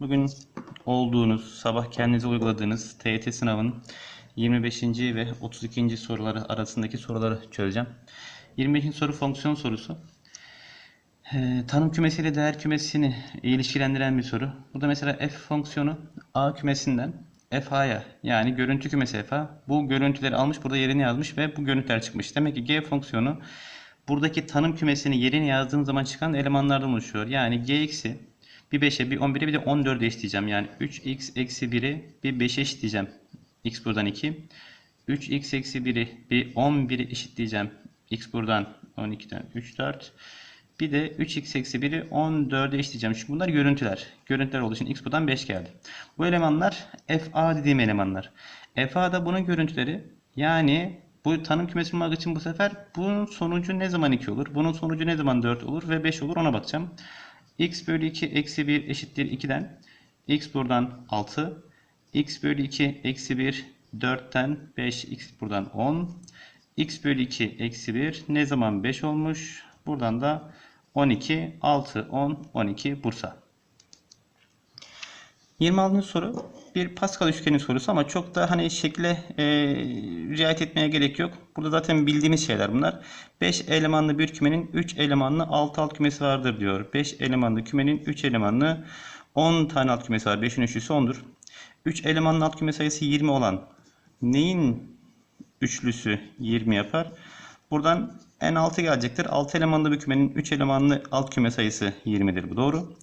Bugün olduğunuz, sabah kendinize uyguladığınız TYT sınavının 25. ve 32. soruları arasındaki soruları çözeceğim. 25. soru fonksiyon sorusu. Ee, tanım kümesiyle değer kümesini ilişkilendiren bir soru. Burada mesela f fonksiyonu a kümesinden fa'ya yani görüntü kümesi fa bu görüntüleri almış burada yerini yazmış ve bu görüntüler çıkmış. Demek ki g fonksiyonu buradaki tanım kümesini yerini yazdığım zaman çıkan elemanlardan oluşuyor. Yani gx'i bir 5'e bir 11'e bir de 14'e eşitleyeceğim. Yani 3x eksi 1'i bir 5'e eşitleyeceğim. x buradan 2. 3x eksi 1'i bir 11'e eşitleyeceğim. x buradan 12'den 3 4. Bir de 3x eksi 1'i 14'e eşitleyeceğim. Çünkü bunlar görüntüler. Görüntüler olduğu için x buradan 5 geldi. Bu elemanlar fa dediğim elemanlar. fa da bunun görüntüleri. Yani bu tanım kümesi bulmak için bu sefer bunun sonucu ne zaman 2 olur? Bunun sonucu ne zaman 4 olur ve 5 olur ona bakacağım. x bölü 2 eksi 1 eşittir 2'den. x buradan 6. x bölü 2 eksi 1 4'ten 5 x buradan 10. x bölü 2 eksi 1 ne zaman 5 olmuş? Buradan da 12, 6, 10, 12 Bursa. 26. soru bir Pascal üçgeni sorusu ama çok da hani şekle e, riayet etmeye gerek yok. Burada zaten bildiğimiz şeyler bunlar. 5 elemanlı bir kümenin 3 elemanlı 6 alt kümesi vardır diyor. 5 elemanlı kümenin 3 elemanlı 10 tane alt kümesi var. 5'in üçlüsü 10'dur. 3 elemanlı alt küme sayısı 20 olan neyin üçlüsü 20 yapar? Buradan en 6 gelecektir. 6 elemanlı bir kümenin 3 elemanlı alt küme sayısı 20'dir. Bu doğru.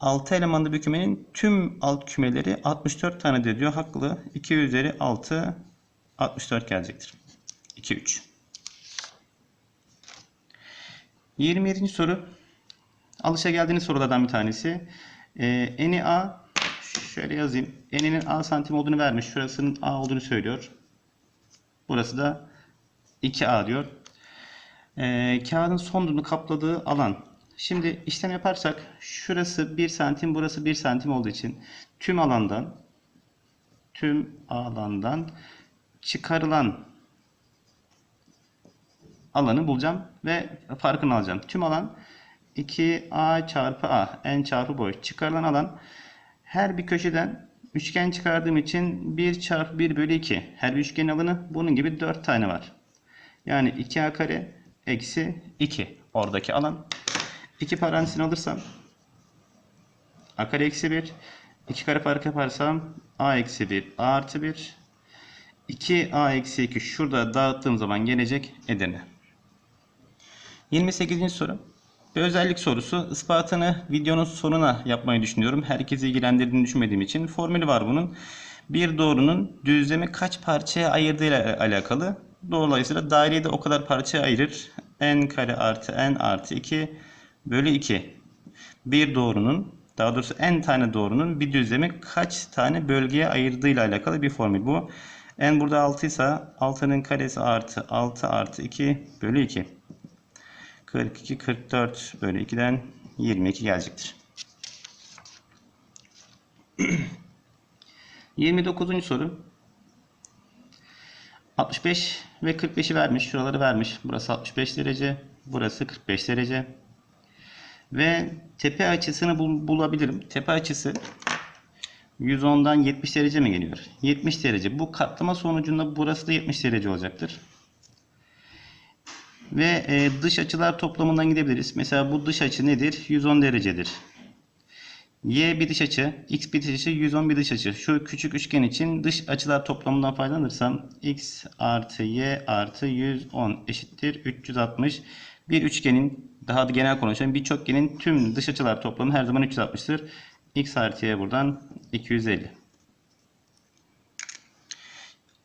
6 elemanlı bir kümenin tüm alt kümeleri 64 tanedir diyor. Haklı. 2 üzeri 6 64 gelecektir. 2 3. 27. soru. Alışa geldiğiniz sorulardan bir tanesi. Ee, eni A şöyle yazayım. Eninin A santim olduğunu vermiş. Şurasının A olduğunu söylüyor. Burası da 2A diyor. Ee, kağıdın son ucunu kapladığı alan Şimdi işlem yaparsak şurası 1 santim burası 1 santim olduğu için tüm alandan tüm alandan çıkarılan alanı bulacağım ve farkını alacağım. Tüm alan 2a çarpı a n çarpı boy çıkarılan alan her bir köşeden üçgen çıkardığım için 1 çarpı 1 bölü 2 her bir üçgenin alanı bunun gibi 4 tane var. Yani 2a kare eksi 2 oradaki alan 2 parantezini alırsam a kare eksi 1 2 kare fark yaparsam a eksi 1 a artı 1 2 a eksi 2 şurada dağıttığım zaman gelecek edeni. 28. soru. Bir özellik sorusu. Ispatını videonun sonuna yapmayı düşünüyorum. Herkesi ilgilendirdiğini düşünmediğim için. Formülü var bunun. Bir doğrunun düzlemi kaç parçaya ayırdığıyla alakalı. Dolayısıyla daireyi de o kadar parçaya ayırır. n kare artı n artı 2 bölü 2. Bir doğrunun daha doğrusu n tane doğrunun bir düzlemi kaç tane bölgeye ayırdığıyla alakalı bir formül bu. n burada 6 ise 6'nın karesi artı 6 artı 2 bölü 2. 42 44 bölü 2'den 22 gelecektir. 29. soru. 65 ve 45'i vermiş. Şuraları vermiş. Burası 65 derece. Burası 45 derece. Ve tepe açısını bul bulabilirim. Tepe açısı 110'dan 70 derece mi geliyor? 70 derece. Bu katlama sonucunda burası da 70 derece olacaktır. Ve e, dış açılar toplamından gidebiliriz. Mesela bu dış açı nedir? 110 derecedir. Y bir dış açı, X bir dış açı, 110 bir dış açı. Şu küçük üçgen için dış açılar toplamından faydalanırsam X artı Y artı 110 eşittir 360. Bir üçgenin daha da genel konuşalım. Bir çokgenin tüm dış açılar toplamı her zaman 360'tır. X artı Y buradan 250.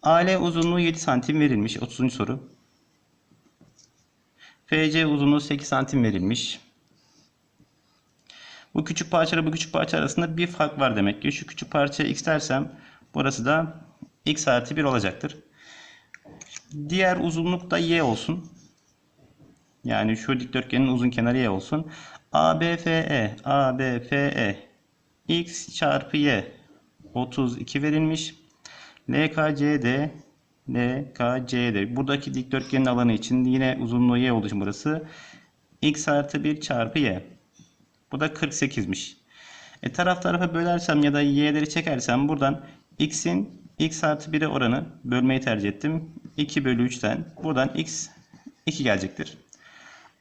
AL uzunluğu 7 santim verilmiş. 30. soru. FC uzunluğu 8 santim verilmiş. Bu küçük parça bu küçük parça arasında bir fark var demek ki. Şu küçük parçaya x dersem burası da x artı 1 olacaktır. Diğer uzunluk da y olsun. Yani şu dikdörtgenin uzun kenarı y olsun. ABFE, ABFE x çarpı y 32 verilmiş. LKCD, LKCD. Buradaki dikdörtgenin alanı için yine uzunluğu y olduğu için burası x artı 1 çarpı y. Bu da 48'miş. E, taraf tarafa bölersem ya da y'leri çekersem buradan x'in x artı 1'e oranı bölmeyi tercih ettim. 2 bölü 3'ten buradan x 2 gelecektir.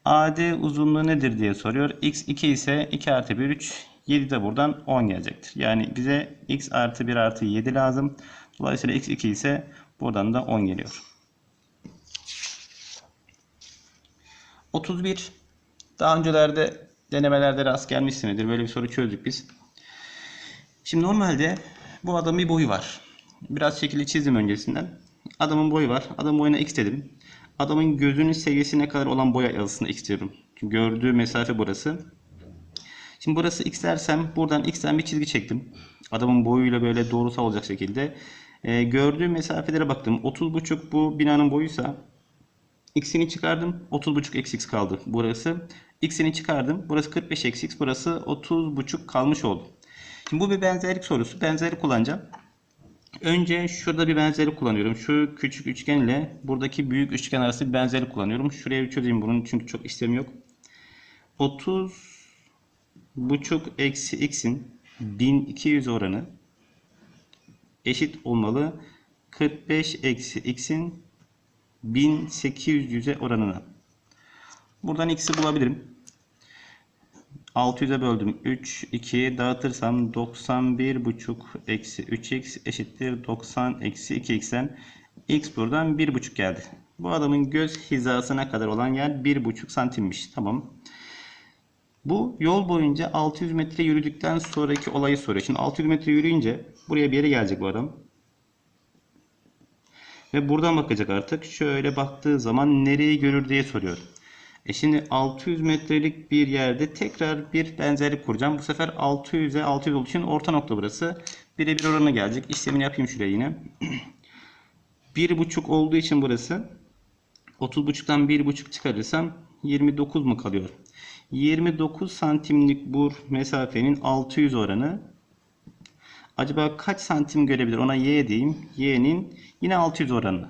AD uzunluğu nedir diye soruyor. X 2 ise 2 artı 1 3. 7 de buradan 10 gelecektir. Yani bize x artı 1 artı 7 lazım. Dolayısıyla x 2 ise buradan da 10 geliyor. 31. Daha öncelerde denemelerde rast gelmişsinizdir. Böyle bir soru çözdük biz. Şimdi normalde bu adamın bir boyu var. Biraz şekilli çizdim öncesinden. Adamın boyu var. Adamın boyuna x dedim. Adamın gözünün seviyesine kadar olan boy yazısını x diyorum. Çünkü gördüğü mesafe burası. Şimdi burası x dersem buradan x'ten bir çizgi çektim. Adamın boyuyla böyle doğrusal olacak şekilde. Ee, gördüğü mesafelere baktım. 30,5 bu binanın boyuysa x'ini çıkardım. 30,5 eksi x kaldı burası. x'ini çıkardım. Burası 45 eksi x. Burası 30,5 kalmış oldu. Şimdi bu bir benzerlik sorusu. Benzerlik kullanacağım. Önce şurada bir benzerlik kullanıyorum. Şu küçük üçgenle buradaki büyük üçgen arası bir benzerlik kullanıyorum. Şuraya bir çözeyim bunun çünkü çok işlemi yok. 30 buçuk eksi x'in 1200 oranı eşit olmalı 45 eksi x'in 1800'e oranına. Buradan x'i bulabilirim. 600'e böldüm. 3, 2 dağıtırsam 91 buçuk eksi 3x eşittir 90 eksi 2x'ten x buradan 1,5 geldi. Bu adamın göz hizasına kadar olan yer 1,5 santimmiş. Tamam. Bu yol boyunca 600 metre yürüdükten sonraki olayı soruyor. Şimdi 600 metre yürüyünce buraya bir yere gelecek bu adam. Ve buradan bakacak artık. Şöyle baktığı zaman nereyi görür diye soruyor. E şimdi 600 metrelik bir yerde tekrar bir benzerlik kuracağım. Bu sefer 600'e 600 olduğu için orta nokta burası. Birebir oranı gelecek. İşlemini yapayım şuraya yine. 1,5 olduğu için burası 30,5'tan 1,5 çıkarırsam 29 mu kalıyor? 29 santimlik bu mesafenin 600 oranı acaba kaç santim görebilir? Ona y diyeyim. y'nin yine 600 oranı.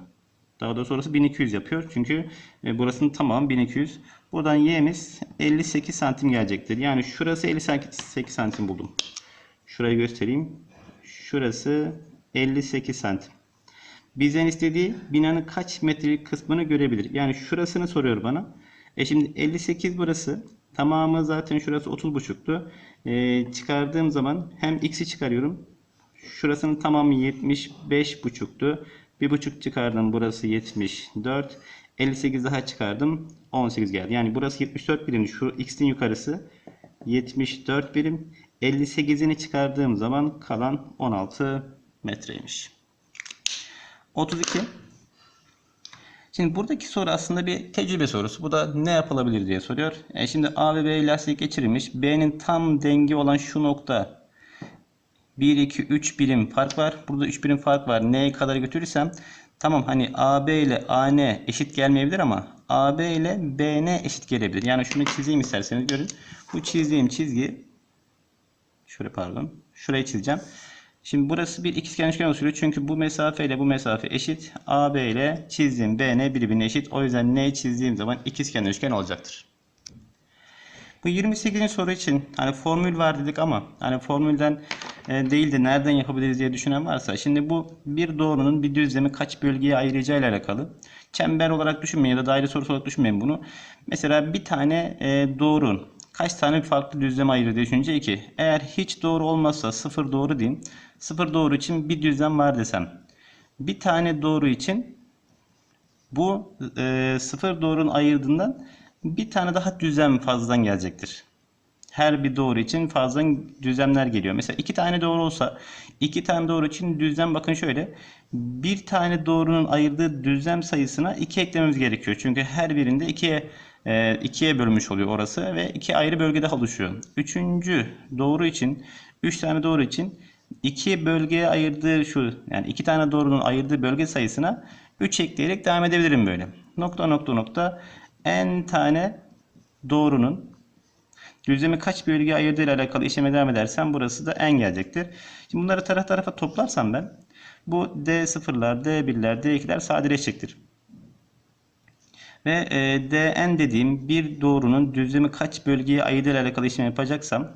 Daha da sonrası 1200 yapıyor. Çünkü e, burasının tamamı 1200. Buradan y'miz 58 santim gelecektir. Yani şurası 58 santim buldum. Şurayı göstereyim. Şurası 58 santim. Bizden istediği binanın kaç metrelik kısmını görebilir. Yani şurasını soruyor bana. E şimdi 58 burası. Tamamı zaten şurası 30,5'tu. E, çıkardığım zaman hem x'i çıkarıyorum. Şurasının tamamı 75,5'tu. 1,5 çıkardım. Burası 74. 58 daha çıkardım. 18 geldi. Yani burası 74 birim. Şu x'in yukarısı 74 birim. 58'ini çıkardığım zaman kalan 16 metreymiş. 32. Şimdi buradaki soru aslında bir tecrübe sorusu. Bu da ne yapılabilir diye soruyor. E şimdi A ve B lastik geçirilmiş. B'nin tam dengi olan şu nokta 1, 2, 3 birim fark var. Burada 3 birim fark var. N'ye kadar götürürsem tamam hani AB ile AN eşit gelmeyebilir ama AB ile BN eşit gelebilir. Yani şunu çizeyim isterseniz görün. Bu çizdiğim çizgi şöyle pardon. Şurayı çizeceğim. Şimdi burası bir ikizkenar üçgen oluşturuyor. Çünkü bu mesafe ile bu mesafe eşit. AB ile çizdiğim BN birbirine eşit. O yüzden N çizdiğim zaman ikizkenar üçgen olacaktır. Bu 28. soru için hani formül var dedik ama hani formülden değil de nereden yapabiliriz diye düşünen varsa şimdi bu bir doğrunun bir düzlemi kaç bölgeye ayıracağı ile alakalı. Çember olarak düşünmeyin ya da daire sorusu olarak düşünmeyin bunu. Mesela bir tane e, doğrunun kaç tane farklı düzleme ayırır diye düşününce 2. Eğer hiç doğru olmazsa sıfır doğru diyeyim. Sıfır doğru için bir düzlem var desem. Bir tane doğru için bu e, sıfır doğrunun ayırdığından bir tane daha düzlem fazladan gelecektir. Her bir doğru için fazladan düzlemler geliyor. Mesela iki tane doğru olsa iki tane doğru için düzlem bakın şöyle. Bir tane doğrunun ayırdığı düzlem sayısına iki eklememiz gerekiyor. Çünkü her birinde ikiye e, ikiye bölmüş oluyor orası ve iki ayrı bölgede oluşuyor. Üçüncü doğru için üç tane doğru için iki bölgeye ayırdığı şu yani iki tane doğrunun ayırdığı bölge sayısına 3 ekleyerek devam edebilirim böyle. Nokta nokta nokta n tane doğrunun düzlemi kaç bölgeye ayırdığı ile alakalı işleme devam edersem burası da n gelecektir. Şimdi bunları taraf tarafa toplarsam ben bu d sıfırlar, d birler, d ikiler sadeleşecektir. Ve e, dn dediğim bir doğrunun düzlemi kaç bölgeye ayırdığı ile alakalı işlem yapacaksam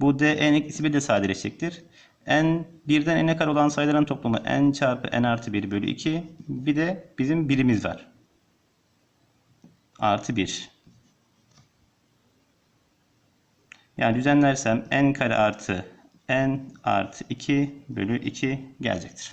bu dn eklisi 1 de sadeleşecektir. n birden n'e kadar olan sayıların toplamı n çarpı n artı 1 bölü 2. Bir de bizim birimiz var. Artı 1. Yani düzenlersem n kare artı n artı 2 bölü 2 gelecektir.